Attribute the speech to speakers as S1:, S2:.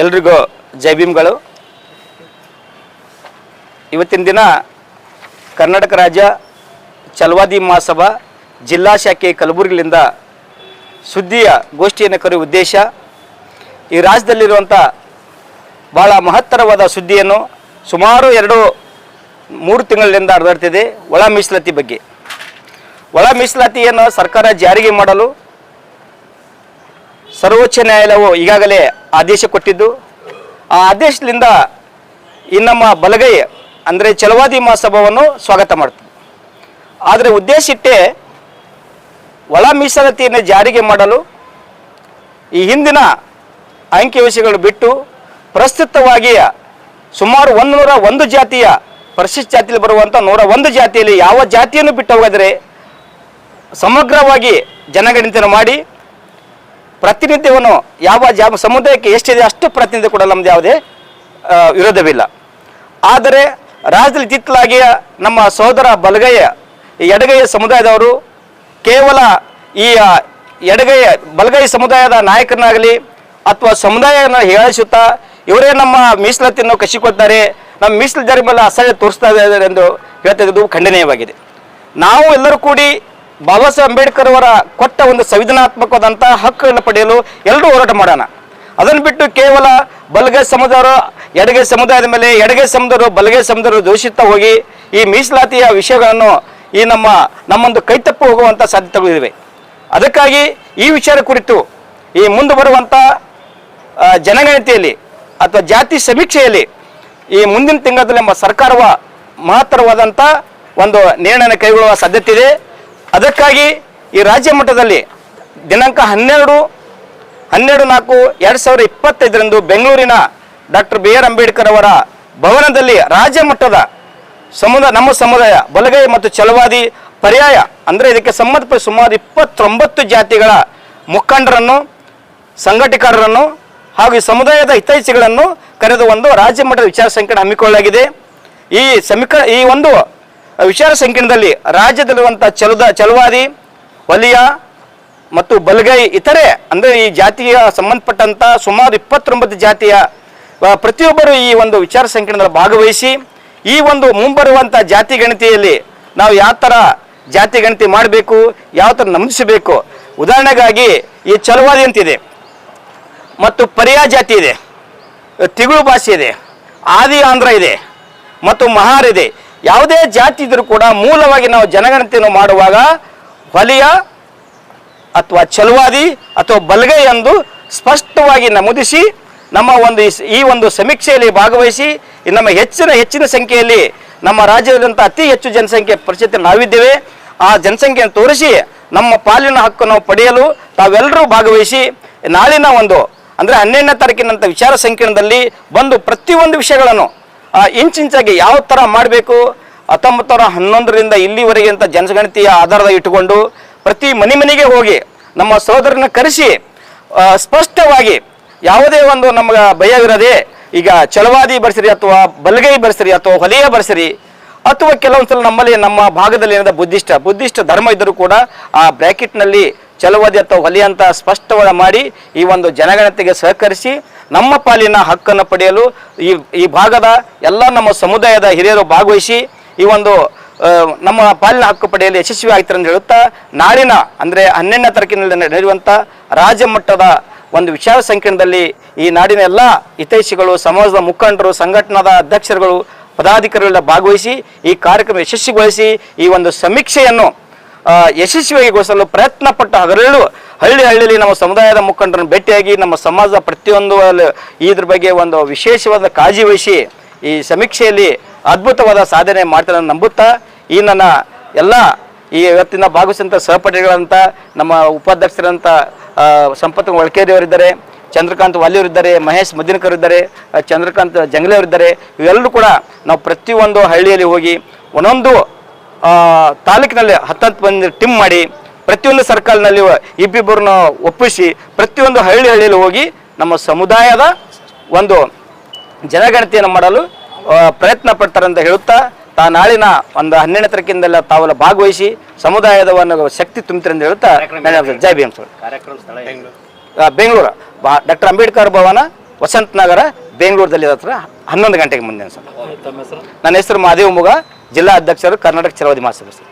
S1: ಎಲ್ರಿಗೂ ಜೈ ಇವತ್ತಿನ ದಿನ ಕರ್ನಾಟಕ ರಾಜ್ಯ ಚಲವಾದಿ ಮಹಾಸಭಾ ಜಿಲ್ಲಾ ಶಾಖೆ ಕಲಬುರಗಿಲಿಂದ ಸುದ್ದಿಯ ಗೋಷ್ಠಿಯನ್ನು ಕರೆಯುವ ಉದ್ದೇಶ, ಈ ರಾಜ್ಯದಲ್ಲಿರುವಂಥ ಭಾಳ ಮಹತ್ತರವಾದ ಸುದ್ದಿಯನ್ನು ಸುಮಾರು ಎರಡು ಮೂರು ತಿಂಗಳಿಂದ ಹರಿದಾಡ್ತಿದೆ. ಒಳ ಮೀಸಲಾತಿ ಬಗ್ಗೆ. ಒಳ ಮೀಸಲಾತಿಯನ್ನು ಸರ್ಕಾರ ಜಾರಿಗೆ ಮಾಡಲು ಸರ್ವೋಚ್ಚ ನ್ಯಾಯಾಲಯವು ಈಗಾಗಲೇ ಆದೇಶ ಕೊಟ್ಟಿದ್ದು, ಆ ಆದೇಶದಿಂದ ಈ ನಮ್ಮ ಬಲಗೈ ಅಂದರೆ ಚಲವಾದಿ ಮಹಾಸಭಾವನ್ನು ಸ್ವಾಗತ ಮಾಡ್ತದೆ. ಆದರೆ ಉದ್ದೇಶ ಇಟ್ಟೇ ಒಳ ಮೀಸಲಾತಿಯನ್ನು ಜಾರಿಗೆ ಮಾಡಲು ಈ ಹಿಂದಿನ ಅಂಕಿಅಂಶಗಳು ಬಿಟ್ಟು ಪ್ರಸ್ತುತವಾಗಿ ಸುಮಾರು ಒಂದು ನೂರ ಒಂದು ಜಾತಿಯ ಪರಿಶಿಷ್ಟ ಜಾತಿಯಲ್ಲಿ ಬರುವಂಥ ನೂರ ಒಂದು ಜಾತಿಯಲ್ಲಿ ಯಾವ ಜಾತಿಯನ್ನು ಬಿಟ್ಟು ಹೋಗಿದರೆ ಸಮಗ್ರವಾಗಿ ಜನಗಣತಿಯನ್ನು ಮಾಡಿ ಪ್ರಾತಿನಿಧ್ಯವನ್ನು ಯಾವ ಜಾ ಸಮುದಾಯಕ್ಕೆ ಎಷ್ಟಿದೆ ಅಷ್ಟು ಪ್ರತಿನಿಧಿ ಕೂಡ ನಮ್ದು ಯಾವುದೇ ವಿರೋಧವಿಲ್ಲ. ಆದರೆ ರಾಜ್ಯದಲ್ಲಿ ಜಿತ್ತಲಾಗಿಯ ನಮ್ಮ ಸೋದರ ಬಲಗೈಯ ಎಡಗೈಯ ಸಮುದಾಯದವರು ಕೇವಲ ಈ ಎಡಗೈಯ ಬಲಗೈ ಸಮುದಾಯದ ನಾಯಕರನ್ನಾಗಲಿ ಅಥವಾ ಸಮುದಾಯವನ್ನು ಹೇಳಿಸುತ್ತಾ ಇವರೇ ನಮ್ಮ ಮೀಸಲಾತಿಯನ್ನು ಕಸಿಕೊಳ್ತಾರೆ, ನಮ್ಮ ಮೀಸಲು ಜಾರಿ ಮೇಲೆ ಅಸಹ್ಯ ತೋರಿಸ್ತಾ ಇದ್ದಾರೆ ಎಂದು ಹೇಳ್ತಾ ಖಂಡನೀಯವಾಗಿದೆ. ನಾವು ಎಲ್ಲರೂ ಕೂಡಿ ಬಾಬಾ ಸಾಹೇಬ್ ಅಂಬೇಡ್ಕರ್ ಅವರ ಕೊಟ್ಟ ಒಂದು ಸಂವಿಧಾನಾತ್ಮಕವಾದಂತಹ ಹಕ್ಕುಗಳನ್ನು ಪಡೆಯಲು ಎಲ್ಲರೂ ಹೋರಾಟ ಮಾಡೋಣ. ಅದನ್ನು ಬಿಟ್ಟು ಕೇವಲ ಬಲಗೈ ಸಮುದಾಯ ಎಡಗೈ ಸಮುದಾಯದ ಮೇಲೆ ಎಡಗೈ ಸಮುದಾಯರು ಬಲಗೈ ಸಮುದಾಯರು ದೂಷಿತ ಹೋಗಿ ಈ ಮೀಸಲಾತಿಯ ವಿಷಯಗಳನ್ನು ಈ ನಮ್ಮ ನಮ್ಮೊಂದು ಕೈತಪ್ಪು ಹೋಗುವಂಥ ಸಾಧ್ಯತೆಗಳಿವೆ ಅದಕ್ಕಾಗಿ ಈ ವಿಚಾರ ಕುರಿತು ಈ ಮುಂದೆ ಬರುವಂಥ ಜನಗಣತಿಯಲ್ಲಿ ಅಥವಾ ಜಾತಿ ಸಮೀಕ್ಷೆಯಲ್ಲಿ ಈ ಮುಂದಿನ ತಿಂಗಳಲ್ಲಿ ನಮ್ಮ ಸರ್ಕಾರವ ಮಹತ್ತರವಾದಂಥ ಒಂದು ನಿರ್ಣಯ ಕೈಗೊಳ್ಳುವ ಸಾಧ್ಯತೆ ಇದೆ. ಅದಕ್ಕಾಗಿ ಈ ರಾಜ್ಯ ಮಟ್ಟದಲ್ಲಿ ದಿನಾಂಕ ಹನ್ನೆರಡು ಹನ್ನೆರಡು ನಾಲ್ಕು, ಎರಡು ಸಾವಿರದ ಇಪ್ಪತ್ತೈದರಂದು ಬೆಂಗಳೂರಿನ ಡಾಕ್ಟರ್ ಬಿ ಆರ್ ಅಂಬೇಡ್ಕರ್ ಅವರ ಭವನದಲ್ಲಿ ರಾಜ್ಯ ಮಟ್ಟದ ಸಮುದಾಯ ನಮ್ಮ ಸಮುದಾಯ, ಬಲಗೈ ಮತ್ತು ಚಲವಾದಿ ಪರ್ಯಾಯ, ಅಂದರೆ ಇದಕ್ಕೆ ಸಂಬಂಧಪಟ್ಟ ಸುಮಾರು ಇಪ್ಪತ್ತೊಂಬತ್ತು ಜಾತಿಗಳ ಮುಖಂಡರನ್ನು ಸಂಘಟಕರನ್ನು ಹಾಗೂ ಈ ಸಮುದಾಯದ ಹಿತೈಷಿಗಳನ್ನು ಕರೆದು ಒಂದು ರಾಜ್ಯ ಮಟ್ಟದ ವಿಚಾರ ಸಂಕಿರಣ ಹಮ್ಮಿಕೊಳ್ಳಲಾಗಿದೆ. ಈ ಸಮೀಕರ ಈ ಒಂದು ವಿಚಾರ ಸಂಕಿರಣದಲ್ಲಿ ರಾಜ್ಯದಲ್ಲಿರುವಂಥ ಚಲುದ ಚಲುವಾದಿ ವಲಿಯ ಮತ್ತು ಬಲಗೈ ಇತರೆ ಅಂದರೆ ಈ ಜಾತಿಯ ಸಂಬಂಧಪಟ್ಟಂಥ ಸುಮಾರು ಇಪ್ಪತ್ತೊಂಬತ್ತು ಜಾತಿಯ ಪ್ರತಿಯೊಬ್ಬರು ಈ ಒಂದು ವಿಚಾರ ಸಂಕಿರಣದಲ್ಲಿ ಭಾಗವಹಿಸಿ ಈ ಒಂದು ಮುಂಬರುವಂಥ ಜಾತಿ ಗಣತಿಯಲ್ಲಿ ನಾವು ಯಾವ ಥರ ಜಾತಿ ಗಣತಿ ಮಾಡಬೇಕು, ಯಾವ ಥರ ನಮೂದಿಸಬೇಕು. ಉದಾಹರಣೆಗಾಗಿ ಈ ಚಲುವಾದಿ ಅಂತಿದೆ ಮತ್ತು ಪರ್ಯಾಯ ಜಾತಿ ಇದೆ, ತಿಗಳು ಭಾಷೆ ಇದೆ, ಆದಿ ಆಂಧ್ರ ಇದೆ ಮತ್ತು ಮಹಾರ್ ಇದೆ. ಯಾವುದೇ ಜಾತಿ ಇದ್ರೂ ಕೂಡ ಮೂಲವಾಗಿ ನಾವು ಜನಗಣತಿಯನ್ನು ಮಾಡುವಾಗ ಹೊಲಿಯ ಅಥವಾ ಛಲವಾದಿ ಅಥವಾ ಬಲಗೈ ಎಂದು ಸ್ಪಷ್ಟವಾಗಿ ನಮೂದಿಸಿ ನಮ್ಮ ಒಂದು ಈ- ಒಂದು ಸಮೀಕ್ಷೆಯಲ್ಲಿ ಭಾಗವಹಿಸಿ ನಮ್ಮ ಹೆಚ್ಚಿನ ಹೆಚ್ಚಿನ ಸಂಖ್ಯೆಯಲ್ಲಿ ನಮ್ಮ ರಾಜ್ಯದಂಥ ಅತಿ ಹೆಚ್ಚು ಜನಸಂಖ್ಯೆ ಪರಿಸ್ಥಿತಿ ನಾವಿದ್ದೇವೆ. ಆ ಜನಸಂಖ್ಯೆಯನ್ನು ತೋರಿಸಿ ನಮ್ಮ ಪಾಲಿನ ಹಕ್ಕನ್ನು ಪಡೆಯಲು ತಾವೆಲ್ಲರೂ ಭಾಗವಹಿಸಿ ನಾಳಿನ ಒಂದು ಅಂದರೆ ಹನ್ನೆರಡನೇ ತಾರೀಕಿನಂಥ ವಿಚಾರ ಸಂಕಿರಣದಲ್ಲಿ ಬಂದು ಪ್ರತಿಯೊಂದು ವಿಷಯಗಳನ್ನು ಇಂಚಿಂಚಾಗಿ ಯಾವ ಥರ ಮಾಡಬೇಕು? ಹತ್ತೊಂಬತ್ತು ನೂರ ಹನ್ನೊಂದರಿಂದ ಇಲ್ಲಿವರೆಗೆ ಅಂತ ಜನಗಣತಿಯ ಆಧಾರದ ಇಟ್ಟುಕೊಂಡು ಪ್ರತಿ ಮನೆ ಮನೆಗೆ ಹೋಗಿ ನಮ್ಮ ಸಹೋದರನ ಕರೆಸಿ ಸ್ಪಷ್ಟವಾಗಿ ಯಾವುದೇ ಒಂದು ನಮಗೆ ಭಯವಿರದೆ ಈಗ ಚಲವಾದಿ ಬರ್ಸಿರಿ ಅಥವಾ ಬಲಗೈ ಬರ್ಸಿರಿ ಅಥವಾ ಹೊಲೆಯ ಬರ್ಸಿರಿ ಅಥವಾ ಕೆಲವೊಂದು ಸಲ ನಮ್ಮಲ್ಲಿ ನಮ್ಮ ಭಾಗದಲ್ಲಿ ಏನಿದೆ ಬುದ್ಧಿಷ್ಟ ಬುದ್ಧಿಷ್ಟ ಧರ್ಮ ಇದ್ದರೂ ಕೂಡ ಆ ಬ್ರ್ಯಾಕೆಟ್ನಲ್ಲಿ ಚಲವಾದಿ ಅಥವಾ ಹೊಲಿ ಅಂತ ಸ್ಪಷ್ಟವಾದ ಮಾಡಿ ಈ ಒಂದು ಜನಗಣತಿಗೆ ಸಹಕರಿಸಿ ನಮ್ಮ ಪಾಲಿನ ಹಕ್ಕನ್ನು ಪಡೆಯಲು ಈ ಈ ಭಾಗದ ಎಲ್ಲ ನಮ್ಮ ಸಮುದಾಯದ ಹಿರಿಯರು ಭಾಗವಹಿಸಿ ಈ ಒಂದು ನಮ್ಮ ಪಾಲಿನ ಹಕ್ಕು ಪಡೆಯಲು ಯಶಸ್ವಿ ಆಗ್ತಾರೆ ಅಂತ ಹೇಳುತ್ತಾ, ನಾಡಿನ, ಅಂದರೆ ಹನ್ನೆರಡನೇ ತಾರೀಕಿನಲ್ಲಿ ನಡೆಯುವಂಥ ರಾಜ್ಯ ಮಟ್ಟದ ಒಂದು ವಿಚಾರ ಸಂಕಿರಣದಲ್ಲಿ ಈ ನಾಡಿನ ಎಲ್ಲ ಹಿತೈಷಿಗಳು, ಸಮಾಜದ ಮುಖಂಡರು, ಸಂಘಟನಾದ ಅಧ್ಯಕ್ಷರುಗಳು, ಪದಾಧಿಕಾರಿಗಳೆಲ್ಲ ಭಾಗವಹಿಸಿ ಈ ಕಾರ್ಯಕ್ರಮ ಯಶಸ್ವಿಗೊಳಿಸಿ ಈ ಒಂದು ಸಮೀಕ್ಷೆಯನ್ನು ಆ, ಯಶಸ್ವಿಯಾಗಿಗೊಳಿಸಲು ಪ್ರಯತ್ನ ಪಟ್ಟ ಹಗಲೆರಡು ಹಳ್ಳಿ ಹಳ್ಳಿಯಲ್ಲಿ ನಮ್ಮ ಸಮುದಾಯದ ಮುಖಂಡರನ್ನು ಭೇಟಿಯಾಗಿ ನಮ್ಮ ಸಮಾಜದ ಪ್ರತಿಯೊಂದು ಇದ್ರ ಬಗ್ಗೆ ಒಂದು ವಿಶೇಷವಾದ ಕಾಳಜಿ ವಹಿಸಿ ಈ ಸಮೀಕ್ಷೆಯಲ್ಲಿ ಅದ್ಭುತವಾದ ಸಾಧನೆ ಮಾಡ್ತಾರೆ ನಂಬುತ್ತಾ ಈ ನನ್ನ ಎಲ್ಲ ಈ ಇವತ್ತಿನ ಭಾಗವಹಿಸಿದಂಥ ಸಹಪಾಠಿಗಳಂತ ನಮ್ಮ ಉಪಾಧ್ಯಕ್ಷರಂಥ ಸಂಪತ್ ಒಳಕೇರಿಯವರಿದ್ದಾರೆ ಚಂದ್ರಕಾಂತ್ ವಾಲಿಯವರಿದ್ದಾರೆ ಮಹೇಶ್ ಮದಿನಕರ್ ಇದ್ದಾರೆ ಚಂದ್ರಕಾಂತ್ ಜಂಗ್ಲೆಯವರಿದ್ದಾರೆ ಇವೆಲ್ಲರೂ ಕೂಡ ನಾವು ಪ್ರತಿಯೊಂದು ಹಳ್ಳಿಯಲ್ಲಿ ಹೋಗಿ ಒಂದೊಂದು ತಾಲೂಕಿನಲ್ಲಿ ಹತ್ತತ್ತು ಮಂದಿ ಟಿಮ್ ಮಾಡಿ ಪ್ರತಿಯೊಂದು ಸರ್ಕಲ್ನಲ್ಲಿ ಇಬ್ಬಿಬ್ಬರನ್ನ ಒಪ್ಪಿಸಿ ಪ್ರತಿಯೊಂದು ಹಳ್ಳಿ ಹಳ್ಳಿಯಲ್ಲಿ ಹೋಗಿ ನಮ್ಮ ಸಮುದಾಯದ ಒಂದು ಜನಗಣತಿಯನ್ನು ಮಾಡಲು ಪ್ರಯತ್ನ ಪಡ್ತಾರೆ ಅಂತ ಹೇಳುತ್ತಾ ತಾ ನಾಳಿನ ಒಂದು ಹನ್ನೆರಡನೇ ತಾರೀಕಿಂದೆಲ್ಲ ತಾವೆಲ್ಲ ಭಾಗವಹಿಸಿ ಸಮುದಾಯದ ಒಂದು ಶಕ್ತಿ ತುಂಬ್ತಾರೆ ಅಂತ ಹೇಳುತ್ತಾ ಜೈ ಭೀಮ್ ಸರ್.
S2: ಕಾರ್ಯಕ್ರಮ ಸ್ಥಳ
S1: ಬೆಂಗಳೂರು. ಬಾ ಡಾಕ್ಟರ್ ಅಂಬೇಡ್ಕರ್ ಭವನ ವಸಂತ ನಗರ ಬೆಂಗಳೂರದಲ್ಲಿ ಹತ್ರ ಹನ್ನೊಂದು ಗಂಟೆಗೆ ಮುಂದೆ ಸರ್. ನನ್ನ ಹೆಸರು ಮಹಾದೇವ್ ಮುಗ. ಜಿಲ್ಲಾ ಅಧ್ಯಕ್ಷರು ಕರ್ನಾಟಕ ಚಲವಾದಿ ಮಹಾಸಭೆ ಸರ್